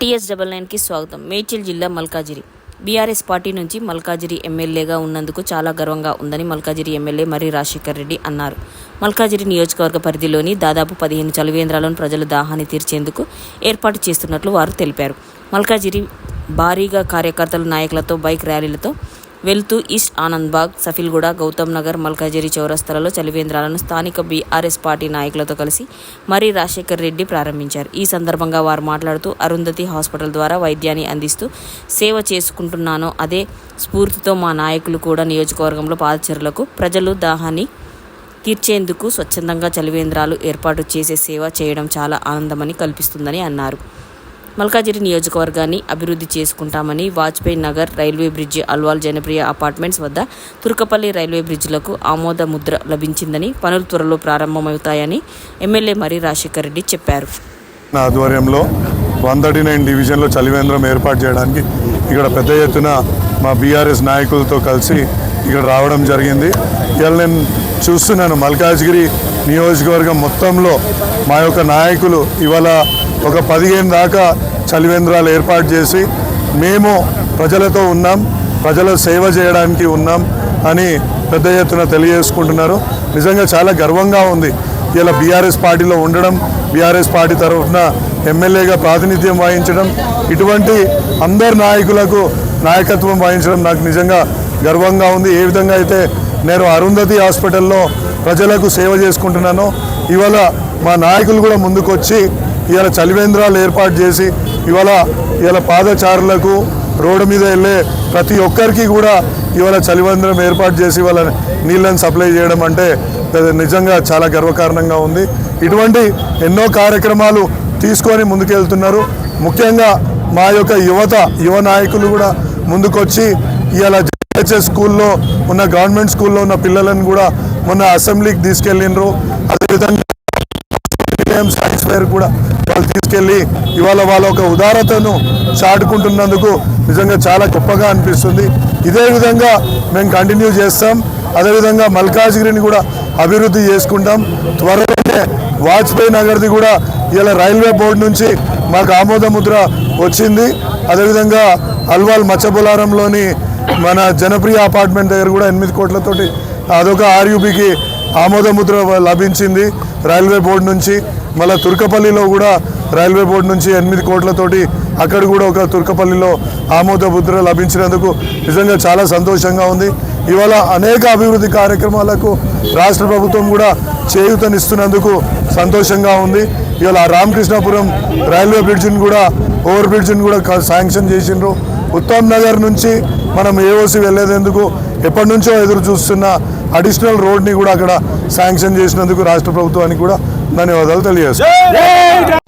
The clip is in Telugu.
టీఎస్ డబల్ నైన్కి స్వాగతం. మేడ్చల్ జిల్లా మల్కాజిరి. బీఆర్ఎస్ పార్టీ నుంచి మల్కాజిరి ఎమ్మెల్యేగా ఉన్నందుకు చాలా గర్వంగా ఉందని మల్కాజిరి ఎమ్మెల్యే మర్రి రాజశేఖర్ రెడ్డి అన్నారు. మల్కాజిరి నియోజకవర్గ పరిధిలోని దాదాపు పదిహేను చలివేంద్రాలను ప్రజల దాహాన్ని తీర్చేందుకు ఏర్పాటు చేస్తున్నట్లు వారు తెలిపారు. మల్కాజిరి భారీగా కార్యకర్తల నాయకులతో బైక్ ర్యాలీలతో వెళ్తూ ఈస్ట్ ఆనంద్బాగ్ సఫిల్గూడ గౌతమ్ నగర్ మల్కాజిరి చౌరస్తాలలో చలివేంద్రాలను స్థానిక బీఆర్ఎస్ పార్టీ నాయకులతో కలిసి మర్రి రాజశేఖర్ రెడ్డి ప్రారంభించారు. ఈ సందర్భంగా వారు మాట్లాడుతూ అరుంధతి హాస్పిటల్ ద్వారా వైద్యాన్ని అందిస్తూ సేవ చేసుకుంటున్నాను. అదే స్ఫూర్తితో మా నాయకులు కూడా నియోజకవర్గంలో పాదచరులకు ప్రజలు దాహాన్ని తీర్చేందుకు స్వచ్ఛందంగా చలివేంద్రాలు ఏర్పాటు చేసే సేవ చేయడం చాలా ఆనందమని కల్పిస్తుందని అన్నారు. మల్కాజిరి నియోజకవర్గాన్ని అభివృద్ధి చేసుకుంటామని Vajpayee Nagar railway bridge Alwal Janapriya apartments వద్ద తుర్కపల్లి రైల్వే బ్రిడ్జిలకు ఆమోద ముద్ర లభించిందని పనులు త్వరలో ప్రారంభమవుతాయని ఎమ్మెల్యే మరి రాజశేఖర్ రెడ్డి చెప్పారు. నా ఆధ్వర్యంలో వన్ థర్టీ నైన్ డివిజన్లో చలివేంద్రం ఏర్పాటు చేయడానికి ఇక్కడ పెద్ద ఎత్తున మా బీఆర్ఎస్ నాయకులతో కలిసి ఇక్కడ రావడం జరిగింది. ఇవాళ నేను చూస్తున్నాను మల్కాజ్గిరి నియోజకవర్గం మొత్తంలో మా యొక్క నాయకులు ఇవాళ ఒక పదిహేను దాకా చలివేంద్రాలు ఏర్పాటు చేసి మేము ప్రజలతో ఉన్నాం ప్రజల సేవ చేయడానికి ఉన్నాం అని పెద్ద ఎత్తున తెలియజేసుకుంటున్నారు. నిజంగా చాలా గర్వంగా ఉంది. ఇలా బీఆర్ఎస్ పార్టీలో ఉండడం బీఆర్ఎస్ పార్టీ తరఫున ఎమ్మెల్యేగా ప్రాతినిధ్యం వహించడం ఇటువంటి అందరు నాయకులకు నాయకత్వం వహించడం నాకు నిజంగా గర్వంగా ఉంది. ఏ విధంగా అయితే నేను అరుంధతి హాస్పిటల్లో ప్రజలకు సేవ చేసుకుంటున్నానో ఇవాళ మా నాయకులు కూడా ముందుకొచ్చి ఇవాళ చలివేంద్రాలు ఏర్పాటు చేసి ఇవాళ ఇవాళ పాదచారులకు రోడ్డు మీద వెళ్ళే ప్రతి ఒక్కరికి కూడా ఇవాళ చలివేంద్రం ఏర్పాటు చేసి ఇవాళ నీళ్ళని సప్లై చేయడం అంటే నిజంగా చాలా గర్వకారణంగా ఉంది. ఇటువంటి ఎన్నో కార్యక్రమాలు తీసుకొని ముందుకెళ్తున్నారు. ముఖ్యంగా మా యొక్క యువత యువ నాయకులు కూడా ముందుకొచ్చి ఇవాళ జెహెచ్ఎస్ స్కూల్లో ఉన్న గవర్నమెంట్ స్కూల్లో ఉన్న పిల్లలను కూడా మొన్న అసెంబ్లీకి తీసుకెళ్ళిండ్రు. అదేవిధంగా పేరు కూడా వాళ్ళు తీసుకెళ్ళి ఇవాళ వాళ్ళ ఒక ఉదారతను చాటుకుంటున్నందుకు నిజంగా చాలా గొప్పగా అనిపిస్తుంది. ఇదే విధంగా మేము కంటిన్యూ చేస్తాం. అదేవిధంగా మల్కాజ్గిరిని కూడా అభివృద్ధి చేసుకుంటాం. త్వరలోనే వాజ్పేయి నగర్ది కూడా ఇలా రైల్వే బోర్డు నుంచి మాకు ఆమోద ముద్ర వచ్చింది. అదేవిధంగా అల్వాల్ మచ్చబులారంలోని మన జనప్రియ అపార్ట్మెంట్ దగ్గర కూడా ఎనిమిది కోట్లతోటి అదొక ఆర్యూబీకి ఆమోదముద్ర లభించింది. రైల్వే బోర్డు నుంచి మళ్ళీ తుర్కపల్లిలో కూడా రైల్వే బోర్డు నుంచి ఎనిమిది కోట్లతోటి అక్కడ కూడా ఒక తుర్కపల్లిలో ఆమోదముద్ర లభించినందుకు నిజంగా చాలా సంతోషంగా ఉంది. ఇవాళ అనేక అభివృద్ధి కార్యక్రమాలకు రాష్ట్ర ప్రభుత్వం కూడా చేయూతనిస్తున్నందుకు సంతోషంగా ఉంది. ఇవాళ రామకృష్ణాపురం రైల్వే బ్రిడ్జ్ని కూడా ఓవర్ బ్రిడ్జిని కూడా క- శాంక్షన్ చేసిండ్రు. ఉత్తమ్ నగర్ నుంచి మనం ఏఓసి వెళ్ళేందుకు ఎప్పటి నుంచో ఎదురు చూస్తున్న అడిషనల్ రోడ్ని కూడా అక్కడ శాంక్షన్ చేసినందుకు రాష్ట్ర ప్రభుత్వానికి కూడా ధన్యవాదాలు తెలియజేస్తాను